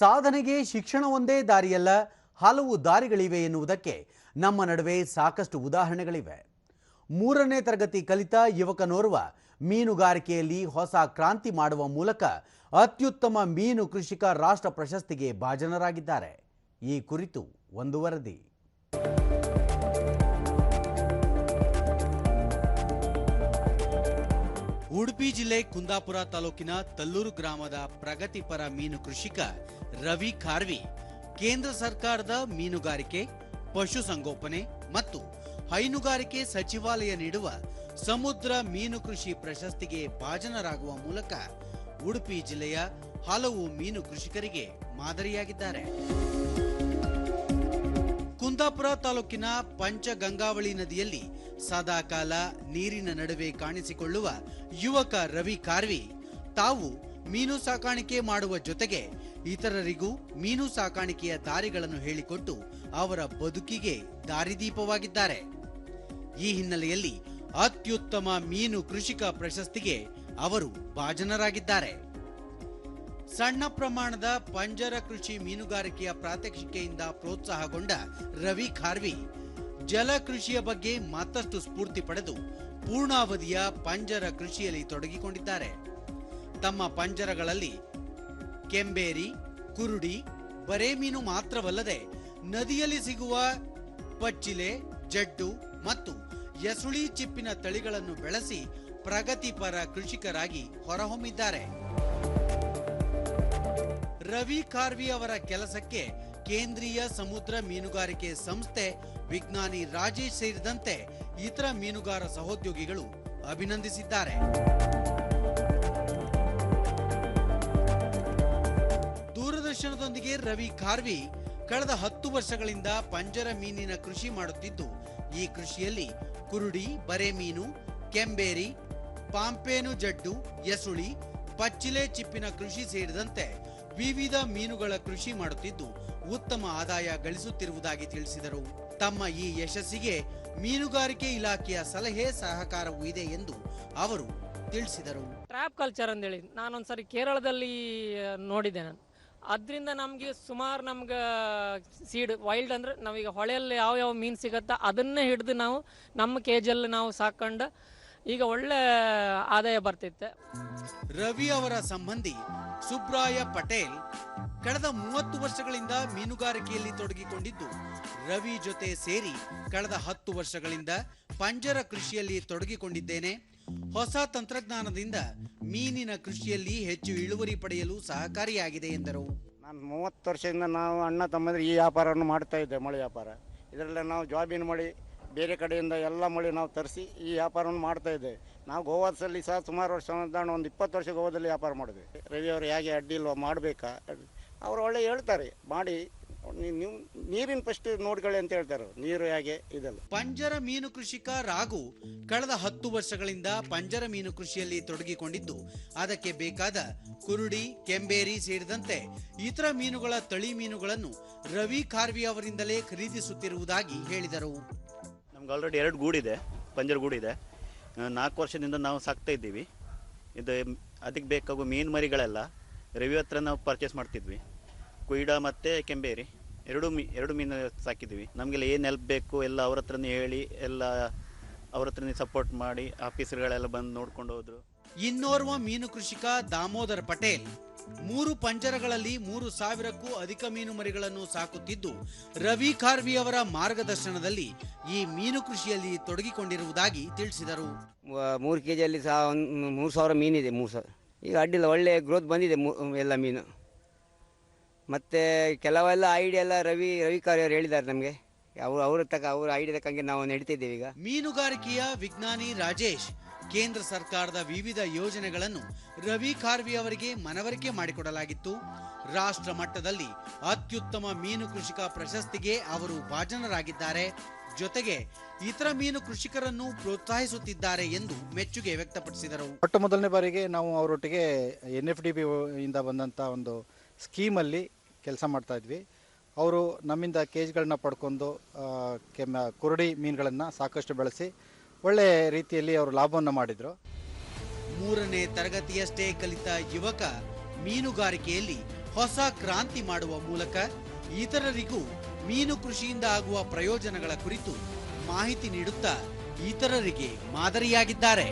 ಸಾಧನೆಗೆ ಶಿಕ್ಷಣ ಒಂದೇ ದಾರಿಯಲ್ಲ, ಹಲವು ದಾರಿಗಳಿವೆ ಎನ್ನುವುದಕ್ಕೆ ನಮ್ಮ ನಡುವೆ ಸಾಕಷ್ಟು ಉದಾಹರಣೆಗಳಿವೆ. ಮೂರನೇ ತರಗತಿ ಕಲಿತ ಯುವಕನೋರ್ವ ಮೀನುಗಾರಿಕೆಯಲ್ಲಿ ಹೊಸ ಕ್ರಾಂತಿ ಮಾಡುವ ಮೂಲಕ ಅತ್ಯುತ್ತಮ ಮೀನು ಕೃಷಿಕ ರಾಷ್ಟ್ರ ಪ್ರಶಸ್ತಿಗೆ ಭಾಜನರಾಗಿದ್ದಾರೆ. ಈ ಕುರಿತು ಒಂದು ವರದಿ. ಉಡುಪಿ ಜಿಲ್ಲೆ ಕುಂದಾಪುರ ತಾಲೂಕಿನ ತಲ್ಲೂರು ಗ್ರಾಮದ ಪ್ರಗತಿಪರ ಮೀನು ಕೃಷಿಕ ರವಿ ಖಾರ್ವಿ, ಕೇಂದ್ರ ಸರ್ಕಾರದ ಮೀನುಗಾರಿಕೆ ಪಶುಸಂಗೋಪನೆ ಮತ್ತು ಹೈನುಗಾರಿಕೆ ಸಚಿವಾಲಯ ನೀಡುವ ಸಮುದ್ರ ಮೀನು ಕೃಷಿ ಪ್ರಶಸ್ತಿಗೆ ಭಾಜನರಾಗುವ ಮೂಲಕ ಉಡುಪಿ ಜಿಲ್ಲೆಯ ಹಲವು ಮೀನು ಕೃಷಿಕರಿಗೆ ಮಾದರಿಯಾಗಿದ್ದಾರೆ. ಕುಂದಾಪುರ ತಾಲೂಕಿನ ಪಂಚಗಂಗಾವಳಿ ನದಿಯಲ್ಲಿ ಸದಾಕಾಲ ನೀರಿನ ನಡುವೆ ಕಾಣಿಸಿಕೊಳ್ಳುವ ಯುವಕ ರವಿ ಕಾರ್ವಿ. ತಾವು ಮೀನು ಸಾಕಾಣಿಕೆ ಮಾಡುವ ಜೊತೆಗೆ ಇತರರಿಗೂ ಮೀನು ಸಾಕಾಣಿಕೆಯ ದಾರಿಗಳನ್ನು ಹೇಳಿಕೊಟ್ಟು ಅವರ ಬದುಕಿಗೆ ದಾರಿದೀಪವಾಗಿದ್ದಾರೆ. ಈ ಹಿನ್ನೆಲೆಯಲ್ಲಿ ಅತ್ಯುತ್ತಮ ಮೀನು ಕೃಷಿಕ ಪ್ರಶಸ್ತಿಗೆ ಅವರು ಭಾಜನರಾಗಿದ್ದಾರೆ. ಸಣ್ಣ ಪ್ರಮಾಣದ ಪಂಜರ ಕೃಷಿ ಮೀನುಗಾರಿಕೆಯ ಪ್ರಾತ್ಯಕ್ಷಿಕೆಯಿಂದ ಪ್ರೋತ್ಸಾಹಗೊಂಡ ರವಿ ಖಾರ್ವಿ ಜಲ ಕೃಷಿಯ ಬಗ್ಗೆ ಮತ್ತಷ್ಟು ಸ್ಫೂರ್ತಿ ಪಡೆದು ಪೂರ್ಣಾವಧಿಯ ಪಂಜರ ಕೃಷಿಯಲ್ಲಿ ತೊಡಗಿಕೊಂಡಿದ್ದಾರೆ. ತಮ್ಮ ಪಂಜರಗಳಲ್ಲಿ ಕೆಂಬೇರಿ, ಕುರುಡಿ, ಬರೇಮೀನು ಮಾತ್ರವಲ್ಲದೆ ನದಿಯಲ್ಲಿ ಸಿಗುವ ಪಚ್ಚಿಲೆ, ಜಡ್ಡು ಮತ್ತು ಯಸುಳಿ ಚಿಪ್ಪಿನ ತಳಿಗಳನ್ನು ಬೆಳೆಸಿ ಪ್ರಗತಿಪರ ಕೃಷಿಕರಾಗಿ ಹೊರಹೊಮ್ಮಿದ್ದಾರೆ. ರವಿ ಖಾರ್ವಿ ಅವರ ಕೆಲಸಕ್ಕೆ ಕೇಂದ್ರೀಯ ಸಮುದ್ರ ಮೀನುಗಾರಿಕೆ ಸಂಸ್ಥೆ ವಿಜ್ಞಾನಿ ರಾಜೇಶ್ ಸೇರಿದಂತೆ ಇತರ ಮೀನುಗಾರ ಸಹೋದ್ಯೋಗಿಗಳು ಅಭಿನಂದಿಸಿದ್ದಾರೆ. ದೂರದರ್ಶನದೊಂದಿಗೆ ರವಿ ಖಾರ್ವಿ ಕಳೆದ ಹತ್ತು ವರ್ಷಗಳಿಂದ ಪಂಜರ ಮೀನಿನ ಕೃಷಿ ಮಾಡುತ್ತಿದ್ದು, ಈ ಕೃಷಿಯಲ್ಲಿ ಕುರುಡಿ, ಬರೆ ಮೀನು, ಕೆಂಬೇರಿ, ಪಾಂಪೇನು ಜಡ್ಡು ಯಸುಳಿ ಪಚ್ಚಿಲೆ ಚಿಪ್ಪಿನ ಕೃಷಿ ಸೇರಿದಂತೆ ವಿವಿಧ ಮೀನುಗಳ ಕೃಷಿ ಮಾಡುತ್ತಿದ್ದು ಉತ್ತಮ ಆದಾಯ ಗಳಿಸುತ್ತಿರುವುದಾಗಿ ತಿಳಿಸಿದರು. ತಮ್ಮ ಈ ಯಶಸ್ಸಿಗೆ ಮೀನುಗಾರಿಕೆ ಇಲಾಖೆಯ ಸಲಹೆ ಸಹಕಾರವೂ ಇದೆ ಎಂದು ಅವರು ತಿಳಿಸಿದರು. ಟ್ರ್ಯಾಪ್ ಕಲ್ಚರ್ ಅಂತೇಳಿ ನಾನೊಂದ್ಸರಿ ಕೇರಳದಲ್ಲಿ ನೋಡಿದೆ ನೋಡಿದ್ದೆ ನಾನು. ಅದರಿಂದ ನಮಗೆ ಸುಮಾರು ನಮ್ಗೆ ಸೀಡ್ ವೈಲ್ಡ್ ಅಂದ್ರೆ ನಾವೀಗ ಹೊಳೆಯಲ್ಲಿ ಯಾವ ಯಾವ ಮೀನು ಸಿಗುತ್ತೋ ಅದನ್ನೇ ಹಿಡಿದು ನಾವು ನಮ್ಮ ಕೇಜಲ್ಲಿ ನಾವು ಸಾಕೊಂಡು ಈಗ ಒಳ್ಳೆ ಆದಾಯ ಬರ್ತಿತ್ತೆ. ರವಿ ಅವರ ಸಂಬಂಧಿ ಸುಬ್ರಾಯ ಪಟೇಲ್ ಕಳೆದ ಮೂವತ್ತು ವರ್ಷಗಳಿಂದ ಮೀನುಗಾರಿಕೆಯಲ್ಲಿ ತೊಡಗಿಕೊಂಡಿದ್ದು, ರವಿ ಜೊತೆ ಸೇರಿ ಕಳೆದ ಹತ್ತು ವರ್ಷಗಳಿಂದ ಪಂಜರ ಕೃಷಿಯಲ್ಲಿ ತೊಡಗಿಕೊಂಡಿದ್ದೇನೆ. ಹೊಸ ತಂತ್ರಜ್ಞಾನದಿಂದ ಮೀನಿನ ಕೃಷಿಯಲ್ಲಿ ಹೆಚ್ಚು ಇಳುವರಿ ಪಡೆಯಲು ಸಹಕಾರಿಯಾಗಿದೆ ಎಂದರು. ನಾನು ಮೂವತ್ತು ವರ್ಷದಿಂದ ನಾವು ಅಣ್ಣ ತಮ್ಮಂದ್ರೆ ಈ ವ್ಯಾಪಾರವನ್ನು ಮಾಡ್ತಾ ಇದ್ದೆ, ಮಳೆ ವ್ಯಾಪಾರ. ಇದರಲ್ಲಿ ನಾವು ಜಾಬಿನ ಮಳೆ, ಬೇರೆ ಕಡೆಯಿಂದ ಎಲ್ಲ ಮಳೆ ನಾವು ತರಿಸಿ ಈ ವ್ಯಾಪಾರವನ್ನು ಮಾಡ್ತಾ ಇದ್ದೆ. ನಾವು ಗೋವಾದಲ್ಲಿ ಸಹ ಸುಮಾರು ವರ್ಷ ಒಂದು ಇಪ್ಪತ್ತು ವರ್ಷ ಗೋವಾದಲ್ಲಿ ವ್ಯಾಪಾರ ಮಾಡಿದ್ವಿ ರವಿ ಅವರು ಹೇಗೆ ಅಡ್ಡಿ ಇಲ್ವಾ ಮಾಡಬೇಕಾ? ಅವರು ಒಳ್ಳೆ ಹೇಳ್ತಾರೆ ಮಾಡಿ ನೀ- ನೀವು ನೀರಿನ ಫಸ್ಟ್ ನೋಡ್ಕೊಳ್ಳಿ ಅಂತ ಹೇಳ್ತಾರೆ ನೀರು ಹೇಗೆ ಇದೆಲ್ಲ. ಪಂಜರ ಮೀನು ಕೃಷಿಕ ರಾಘು ಕಳೆದ ಹತ್ತು ವರ್ಷಗಳಿಂದ ಪಂಜರ ಮೀನು ಕೃಷಿಯಲ್ಲಿ ತೊಡಗಿಕೊಂಡಿದ್ದು. ಅದಕ್ಕೆ ಬೇಕಾದ ಕುರುಡಿ ಕೆಂಬೇರಿ ಸೇರಿದಂತೆ ಇತರ ಮೀನುಗಳ ತಳಿ ಮೀನುಗಳನ್ನು ರವಿ ಖಾರ್ವಿ ಅವರಿಂದಲೇ ಖರೀದಿಸುತ್ತಿರುವುದಾಗಿ ಹೇಳಿದರು. ನಮ್ಗೆ ಆಲ್ರೆಡಿ ಎರಡು ಗೂಡಿದೆ ಪಂಜರ ಗೂಡಿದೆ ನಾಲ್ಕು ವರ್ಷದಿಂದ ನಾವು ಸಾಕ್ತಾ ಇದ್ದೀವಿ. ಇದು ಅದಕ್ಕೆ ಬೇಕಾಗುವ ಮೀನು ಮರಿಗಳೆಲ್ಲ ರವಿ ಹತ್ರ ನಾವು ಪರ್ಚೇಸ್ ಮಾಡ್ತಿದ್ವಿ. ಕುಯ್ಡ ಮತ್ತು ಕೆಂಬೇರಿ. ಎರಡು ಮೀ ಎರಡು ಮೀನು ಸಾಕಿದ್ವಿ ನಮಗೆಲ್ಲ ಏನು ಹೆಲ್ಪ್ ಬೇಕು ಎಲ್ಲ ಅವ್ರ ಹತ್ರನೇ ಹೇಳಿ ಎಲ್ಲ ಅವ್ರ ಹತ್ರನೇ ಸಪೋರ್ಟ್ ಮಾಡಿ ಆಫೀಸರ್ಗಳೆಲ್ಲ ಬಂದು ನೋಡ್ಕೊಂಡು ಹೋದ್ರು. ಇನ್ನೋರ್ವ ಮೀನು ಕೃಷಿಕ ದಾಮೋದರ್ ಪಟೇಲ್ ಮೂರು ಪಂಜರಗಳಲ್ಲಿ ಮೂರು ಸಾವಿರಕ್ಕೂ ಅಧಿಕ ಮೀನು ಮರಿಗಳನ್ನು ಸಾಕುತ್ತಿದ್ದು ರವಿ ಖಾರ್ವಿ ಅವರ ಮಾರ್ಗದರ್ಶನದಲ್ಲಿ ಈ ಮೀನು ಕೃಷಿಯಲ್ಲಿ ತೊಡಗಿಕೊಂಡಿರುವುದಾಗಿ ತಿಳಿಸಿದರು. ಮೂರು ಕೆ ಜಿಯಲ್ಲಿ ಸಹ ಒಂದು ಮೂರು ಸಾವಿರ ಮೀನಿದೆ ಮೂರು ಸಾವಿರ ಈಗ ಅಡ್ಡಿಲ್ಲ ಒಳ್ಳೆ ಗ್ರೋತ್ ಬಂದಿದೆ ಎಲ್ಲ ಮೀನು. ಮತ್ತು ಕೆಲವೆಲ್ಲ ಐಡಿಯಾ ಎಲ್ಲ ರವಿ ರವಿ ಅವರು ಹೇಳಿದ್ದಾರೆ ನಮಗೆ. ಅವರು ಅವ್ರ ತಕ್ಕ ಅವ್ರ ಐಡಿಯಾ ತಕ್ಕಂಗೆ ನಾವು ನಡೀತಿದ್ದೀವಿ ಈಗ. ಮೀನುಗಾರಿಕೆಯ ವಿಜ್ಞಾನಿ ರಾಜೇಶ್ ಕೇಂದ್ರ ಸರ್ಕಾರದ ವಿವಿಧ ಯೋಜನೆಗಳನ್ನು ರವಿ ಖಾರ್ವಿ ಅವರಿಗೆ ಮನವರಿಕೆ ಮಾಡಿಕೊಡಲಾಗಿತ್ತು. ರಾಷ್ಟ್ರ ಮಟ್ಟದಲ್ಲಿ ಅತ್ಯುತ್ತಮ ಮೀನು ಕೃಷಿಕ ಪ್ರಶಸ್ತಿಗೆ ಅವರು ಭಾಜನರಾಗಿದ್ದಾರೆ. ಜೊತೆಗೆ ಇತರ ಮೀನು ಕೃಷಿಕರನ್ನು ಪ್ರೋತ್ಸಾಹಿಸುತ್ತಿದ್ದಾರೆ ಎಂದು ಮೆಚ್ಚುಗೆ ವ್ಯಕ್ತಪಡಿಸಿದರು. ಮೊಟ್ಟ ಮೊದಲನೇ ಬಾರಿಗೆ ನಾವು ಅವರೊಟ್ಟಿಗೆ ಎನ್ ಎಫ್ ಡಿ ಬಿ ಇಂದ ಬಂದಂಥ ಒಂದು ಸ್ಕೀಮಲ್ಲಿ ಕೆಲಸ ಮಾಡ್ತಾ ಇದ್ವಿ. ಅವರು ನಮ್ಮಿಂದ ಕೇಜ್ಗಳನ್ನ ಪಡ್ಕೊಂಡು ಕೆಮ್ಮ, ಕುರುಡಿ ಮೀನುಗಳನ್ನು ಸಾಕಷ್ಟು ಬೆಳೆಸಿ ಒಳ್ಳೆ ರೀತಿಯಲ್ಲಿ ಅವರು ಲಾಭವನ್ನು ಮಾಡಿದರು. ಮೂರನೇ ತರಗತಿಯಷ್ಟೇ ಕಲಿತ ಯುವಕ ಮೀನುಗಾರಿಕೆಯಲ್ಲಿ ಹೊಸ ಕ್ರಾಂತಿ ಮಾಡುವ ಮೂಲಕ ಇತರರಿಗೂ ಮೀನು ಕೃಷಿಯಿಂದ ಆಗುವ ಪ್ರಯೋಜನಗಳ ಕುರಿತು ಮಾಹಿತಿ ನೀಡುತ್ತಾ ಇತರರಿಗೆ ಮಾದರಿಯಾಗಿದ್ದಾರೆ.